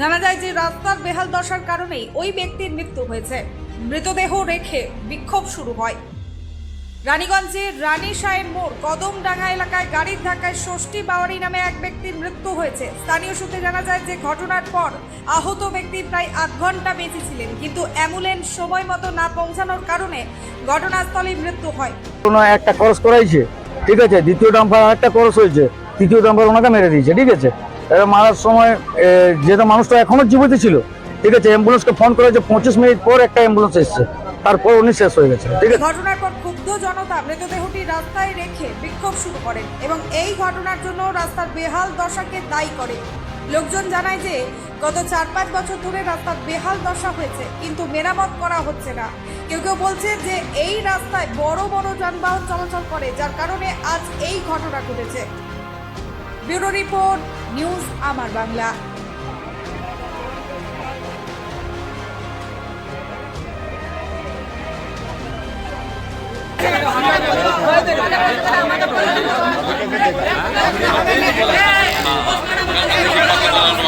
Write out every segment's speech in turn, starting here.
জানা যায় যে রাস্তার বেহাল দশার কারণেই ওই ব্যক্তির মৃত্যু হয়েছে। মৃতদেহ রেখে বিক্ষোভ শুরু হয়। রানীগঞ্জের রানী সাহেব মোড়, কদমডাঙ্গা এলাকায় গাড়ির ধাক্কায় ষষ্ঠী বাওয়ারি নামে এক ব্যক্তির মৃত্যু হয়েছে। স্থানীয় সূত্রে জানা যায় যে ঘটনার পর আহত ব্যক্তি প্রায় আধ ঘণ্টা বেঁচে ছিলেন, কিন্তু অ্যাম্বুলেন্স সময় মতো না পৌঁছানোর কারণে ঘটনাস্থলেই মৃত্যু হয়। কোনো একটা ক্রস করাইছে, ঠিক আছে? দ্বিতীয় ডাম্পার একটা ক্রস হয়েছে, তৃতীয় ডাম্পার ওনাকে মেরে দিয়েছে, ঠিক আছে? এবার মারার সময় যেহেতু মানুষটা এখনও জীবিত ছিল, ঠিক আছে, অ্যাম্বুলেন্সকে ফোন করেছে, পঁচিশ মিনিট পর একটা অ্যাম্বুলেন্স এসছে, তারপর উনি শেষ হয়ে গেছে, ঠিক আছে। ঘটনার পর ক্ষুব্ধ জনতা মৃতদেহটি রাস্তায় রেখে বিক্ষোভ শুরু করেন এবং এই ঘটনার জন্য রাস্তার বেহাল দশাকে দায়ী করে। লোকজন জানায় যে, গত চার পাঁচ বছর ধরে রাস্তার বেহাল দশা হয়েছে, কিন্তু মেরামত করা হচ্ছে না। কেউ কেউ বলছে যে, এই রাস্তায় বড় বড় যানবাহন চলাচল করে, যার কারণে আজ এই ঘটনা ঘটেছে। ব্যুরো রিপোর্ট নিউজ আমার বাংলা। পুরো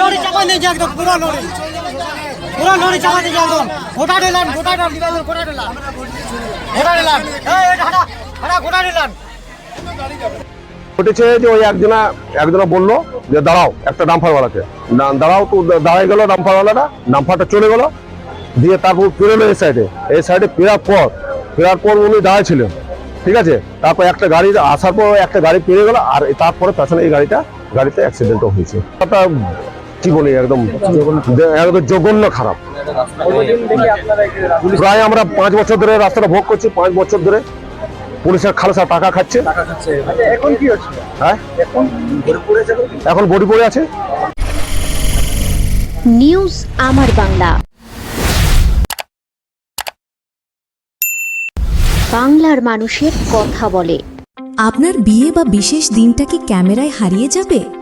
লরি চাপা নিয়েছে একদম, পুরো লরি পুরো লরি চাপা একদম। গোটা গোটা গোটা গোটা গোটা ঘটেছে যে ওই একজনা একজনা বলল যে, দাঁড়াও, একটা ডাম্পারওয়ালাকে দাঁড়াও তো দাঁড়াই গেল ডাম্পারওয়ালাটা, ডাম্পারটা চলে গেল। দিয়ে তারপর পেরোলো এই সাইডে এই সাইডে ফেরার পর ফেরার পর উনি দাঁড়াইছিলেন, ঠিক আছে? তারপর একটা গাড়ি আসার পর একটা গাড়ি পেরিয়ে গেল, আর তারপরে পেছনে এই গাড়িটা, গাড়িতে অ্যাক্সিডেন্টও হয়েছে। কি বলি একদম একদম জঘন্য খারাপ। প্রায় আমরা পাঁচ বছর ধরে রাস্তাটা ভোগ করছি পাঁচ বছর ধরে। পুলিশের খালসা টাকা খাচ্ছে। এখন কি হ্যাঁ? এখন এখন বডি পড়ে আছে। নিউজ আমার বাংলা। বাংলার মানুষের কথা বলে। আপনার বিয়ে বা বিশেষ দিনটা কি ক্যামেরায় হারিয়ে যাবে?